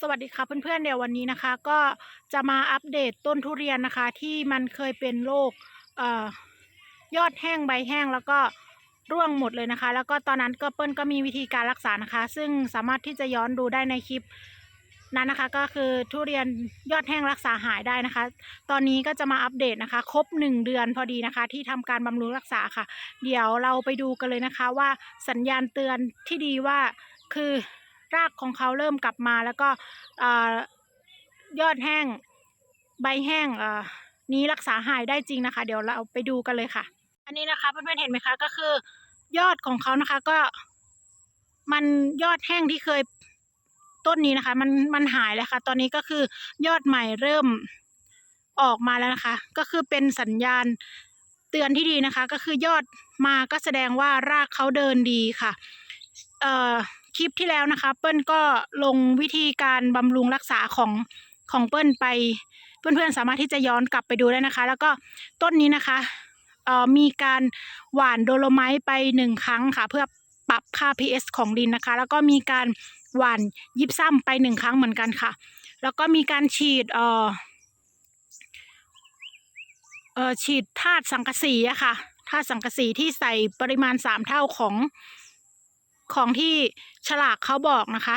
สวัสดีค่ะเพื่อนๆเดี๋ยววันนี้นะคะ ก็จะมาอัปเดตต้นทุเรียนนะคะ ที่มันเคยเป็นโรคยอดแห้งใบแห้งแล้วก็ร่วงหมดเลยนะคะ แล้วก็ตอนนั้นก็เปิ้ลก็มีวิธีการรักษานะคะ ซึ่งสามารถที่จะย้อนดูได้ในคลิปนั้นนะคะ ก็คือทุเรียนยอดแห้งรักษาหายได้นะคะ ตอนนี้ก็จะมาอัปเดตนะคะ ครบหนึ่งเดือนพอดีนะคะ ที่ทำการบำรุงรักษาค่ะ เดี๋ยวเราไปดูกันเลยนะคะว่าสัญญาณเตือนที่ดีว่าคือ รากของเขาเริ่มกลับมาแล้วก็ยอดแห้งใบแห้งนี้รักษาหายได้จริงนะคะ เดี๋ยวเราไปดูกันเลยค่ะ อันนี้นะคะเพื่อนๆเห็นไหมคะก็คือยอดของเขานะคะก็มันยอดแห้งที่เคยต้นนี้นะคะ มันมันหายแล้วค่ะ ตอนนี้ก็คือยอดใหม่เริ่มออกมาแล้วนะคะ ก็คือเป็นสัญญาณเตือนที่ดีนะคะ ก็คือยอดมาก็แสดงว่ารากเขาเดินดีค่ะ เอ่อ คลิปที่แล้วนะคะ เปิ้ลก็ลงวิธีการบำรุงรักษาของของเปิ้ลไป เพื่อนๆสามารถที่จะย้อนกลับไปดูได้นะคะ แล้วก็ต้นนี้นะคะเอ่อมีการหว่านโดโลไมต์ไปหนึ่งครั้งค่ะ เพื่อปรับค่า pH ของดินนะคะ แล้วก็มีการหว่านยิบซ้ำไปหนึ่งครั้งเหมือนกันค่ะ แล้วก็มีการฉีดเอ่อเอ่อฉีดธาตุสังกะสีอะค่ะธาตุสังกะสีที่ใส่ปริมาณสามเท่าของ ของที่ฉลากเขาบอกนะคะ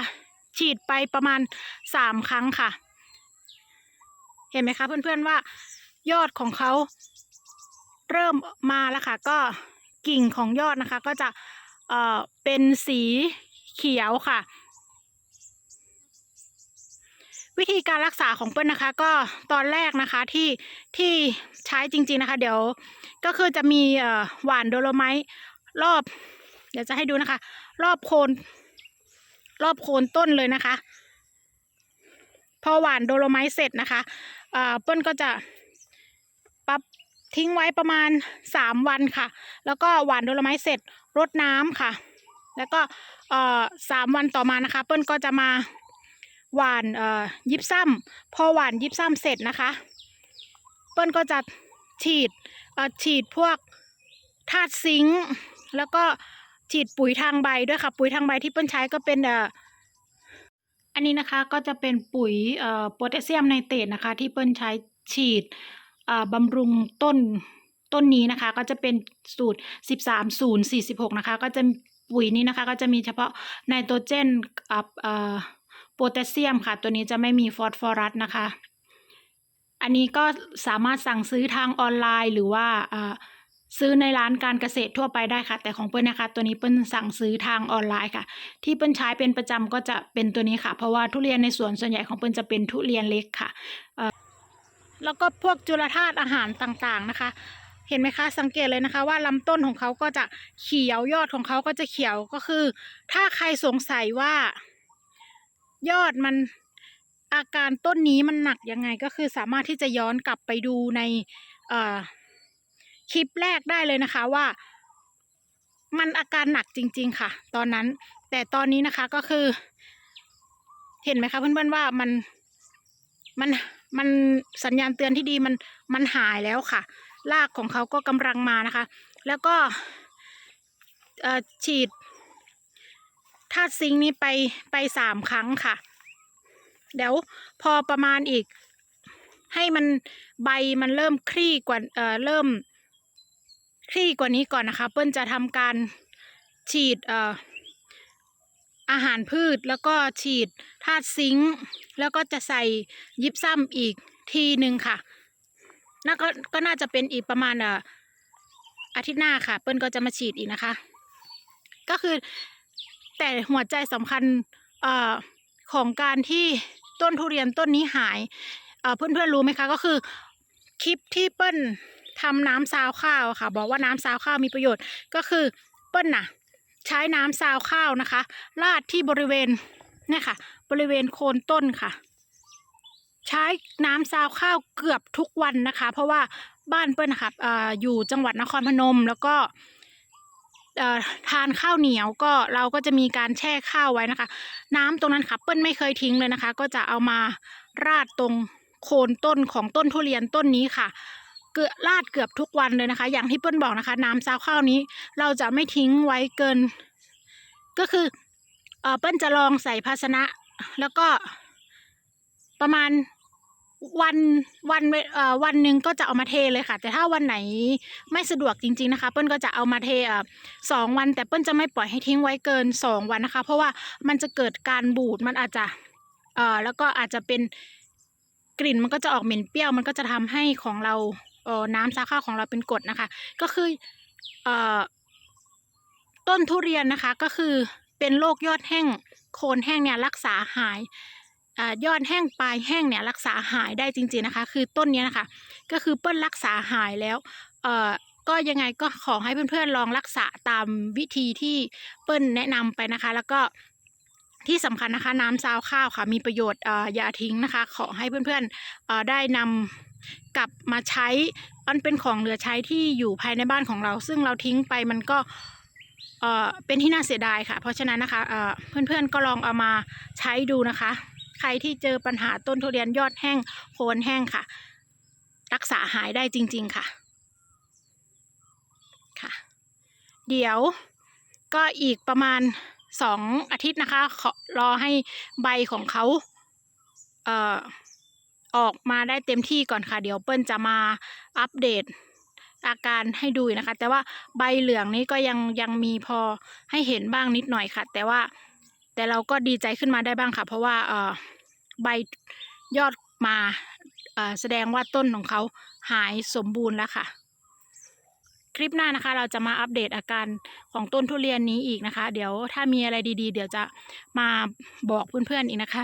ฉีดไปประมาณสามครั้งค่ะ เห็นไหมคะเพื่อนๆว่ายอดของเขาเริ่มมาแล้วค่ะ ก็กิ่งของยอดนะคะ ก็จะเอ่อเป็นสีเขียวค่ะ วิธีการรักษาของเปิ้ลนะคะ ก็ตอนแรกนะคะที่ที่ใช้จริง ๆนะคะ เดี๋ยวก็คือจะมีเอ่อหวานโดโลไมต์รอบ เดี๋ยวจะให้ดูนะคะ รอบโคน รอบโคนต้นเลยนะคะ พอหวานโดโลไมต์เสร็จนะคะเอ่อเปิ้ลก็จะปรับทิ้งไว้ประมาณสามวันค่ะ แล้วก็หวานโดโลไมต์เสร็จรดน้ำค่ะ แล้วก็เอ่อสามวันต่อมานะคะ เปิ้ลก็จะมาหวานเอ่อยิบซ้ำพอหวานยิบซ้ำเสร็จนะคะ เปิ้ลก็จะฉีดเอ่อฉีดพวกธาตุซิงค์แล้วก็ ฉีดปุ๋ยทางใบด้วยค่ะ ปุ๋ยทางใบที่เปิ้ลใช้ก็เป็นเอ่ออันนี้นะคะก็จะเป็นปุ๋ยเอ่อโพแทสเซียมไนเตรตนะคะ ที่เปิ้ลใช้ฉีดเอ่อบำรุงต้นต้นนี้นะคะ ก็จะเป็นสูตร 13 0 46 นะคะ ก็จะปุ๋ยนี้นะคะ ก็จะมีเฉพาะไนโตรเจนกับเอ่อโพแทสเซียมค่ะ ตัวนี้จะไม่มีฟอสฟอรัสนะคะ อันนี้ก็สามารถสั่งซื้อทางออนไลน์หรือว่าอ่า ซื้อในร้านการเกษตรทั่วไปได้ค่ะ แต่ของเปิ้ลนะคะ ตัวนี้เปิ้ลสั่งซื้อทางออนไลน์ค่ะ ที่เปิ้ลใช้เป็นประจำก็จะเป็นตัวนี้ค่ะ เพราะว่าทุเรียนในสวนส่วนใหญ่ของเปิ้ลจะเป็นทุเรียนเล็กค่ะแล้วก็พวกจุลธาตุอาหารต่างๆนะคะเห็นไหมคะสังเกตเลยนะคะว่าลำต้นของเขาก็จะเขียวยอดของเขาก็จะเขียวก็คือ ถ้าใครสงสัยว่า ยอดมันอาการต้นนี้มันหนักยังไงก็คือสามารถที่จะย้อนกลับไปดูในเอ่อ คลิปแรกได้เลยนะคะว่า มันอาการหนักจริง ๆ ค่ะ ตอนนั้น แต่ตอนนี้นะคะก็คือ เห็นไหมคะเพื่อนๆว่ามันมันมันสัญญาณเตือนที่ดีมันมันหายแล้วค่ะรากของเขาก็กำลังมานะคะ แล้วก็ฉีดธาตุซิงนี้ไปไปสามครั้งค่ะ เดี๋ยวพอประมาณอีก ให้มันใบมันเริ่มคลี่กว่าเอ่อเริ่ม คลี่กว่านี้ก่อนนะคะ เปิ้ลจะทำการฉีดเอ่ออาหารพืชแล้วก็ฉีดธาตุซิงค์แล้วก็จะใส่ยิบซ้ำอีกทีหนึ่งค่ะน่าก็ก็น่าจะเป็นอีกประมาณเอ่ออาทิตย์หน้าค่ะ เปิ้ลก็จะมาฉีดอีกนะคะ ก็คือแต่หัวใจสำคัญเอ่อของการที่ต้นทุเรียนต้นนี้หายเอ่อเพื่อนๆรู้ไหมคะ ก็คือคลิปที่เปิ้ล ทำน้ำซาวข้าวค่ะ บอกว่าน้ำซาวข้าวมีประโยชน์ก็คือเปิ้ลน่ะ ใช้น้ำซาวข้าวนะคะราดที่บริเวณเนี่ยค่ะ บริเวณโคนต้นค่ะ ใช้น้ำซาวข้าวเกือบทุกวันนะคะ เพราะว่าบ้านเปิ้ลนะคะเอ่ออยู่จังหวัดนครพนมแล้วก็ทานข้าวเหนียวก็เราก็จะมีการแช่ข้าวไว้นะคะ น้ำตรงนั้นค่ะเปิ้ลไม่เคยทิ้งเลยนะคะ ก็จะเอามาราดตรงโคนต้นของต้นทุเรียนต้นนี้ค่ะ เกือบราดเกือบทุกวันเลยนะคะ อย่างที่เปิ้ลบอกนะคะ น้ำซาวข้าวนี้ เราจะไม่ทิ้งไว้เกิน ก็คือเออเปิ้ลจะลองใส่ภาชนะ แล้วก็ประมาณวันวันเวเอ่อวันหนึ่งก็จะเอามาเทเลยค่ะ แต่ถ้าวันไหนไม่สะดวกจริง ๆนะคะ เปิ้ลก็จะเอามาเทเอ่อสองวัน แต่เปิ้ลจะไม่ปล่อยให้ทิ้งไว้เกินสองวันนะคะ เพราะว่ามันจะเกิดการบูดมันอาจจะเอ่อแล้วก็อาจจะเป็นกลิ่นมันก็จะออกเหม็นเปรี้ยวมันก็จะทำให้ของเรา ออน้ำซาข้าวของเราเป็นกรดนะคะ ก็คือเอ่อต้นทุเรียนนะคะก็คือเป็นโรคยอดแห้งโคนแห้งเนี่ยรักษาหายอยอดแห้งปลายแห้งเนี่ยรักษาหายได้จริงๆนะคะ คือต้นนี้นะคะ ก็คือเปิ้ลรักษาหายแล้วเอ่อก็ยังไงก็ขอให้เพื่อนๆลองรักษาตามวิธีที่เปิ้ลแนะนำไปนะคะ แล้วก็ที่สำคัญนะคะ น้ำซาวข้าวค่ะ มีประโยชน์ออย่าทิ้งนะคะ ขอให้เพื่อนๆได้นำ กลับมาใช้ มันเป็นของเหลือใช้ที่อยู่ภายในบ้านของเรา ซึ่งเราทิ้งไปมันก็เอ่อเป็นที่น่าเสียดายค่ะ เพราะฉะนั้นนะคะเอ่อเพื่อนๆก็ลองเอามาใช้ดูนะคะ ใครที่เจอปัญหาต้นทุเรียนยอดแห้งโคนแห้งค่ะ รักษาหายได้จริง ๆค่ะค่ะ เดี๋ยวก็อีกประมาณสองอาทิตย์นะคะขอรอให้ใบของเขาเอ่อ ออกมาได้เต็มที่ก่อนค่ะ เดี๋ยวเปิ้ลจะมาอัปเดตอาการให้ดูนะคะ แต่ว่าใบเหลืองนี้ก็ยังยังมีพอให้เห็นบ้างนิดหน่อยค่ะ แต่ว่าแต่เราก็ดีใจขึ้นมาได้บ้างค่ะ เพราะว่าเออใบยอดมาเออแสดงว่าต้นของเขาหายสมบูรณ์แล้วค่ะ คลิปหน้านะคะ เราจะมาอัปเดตอาการของต้นทุเรียนนี้อีกนะคะ เดี๋ยวถ้ามีอะไรดีๆ เดี๋ยวจะมาบอกเพื่อนๆอีกนะคะ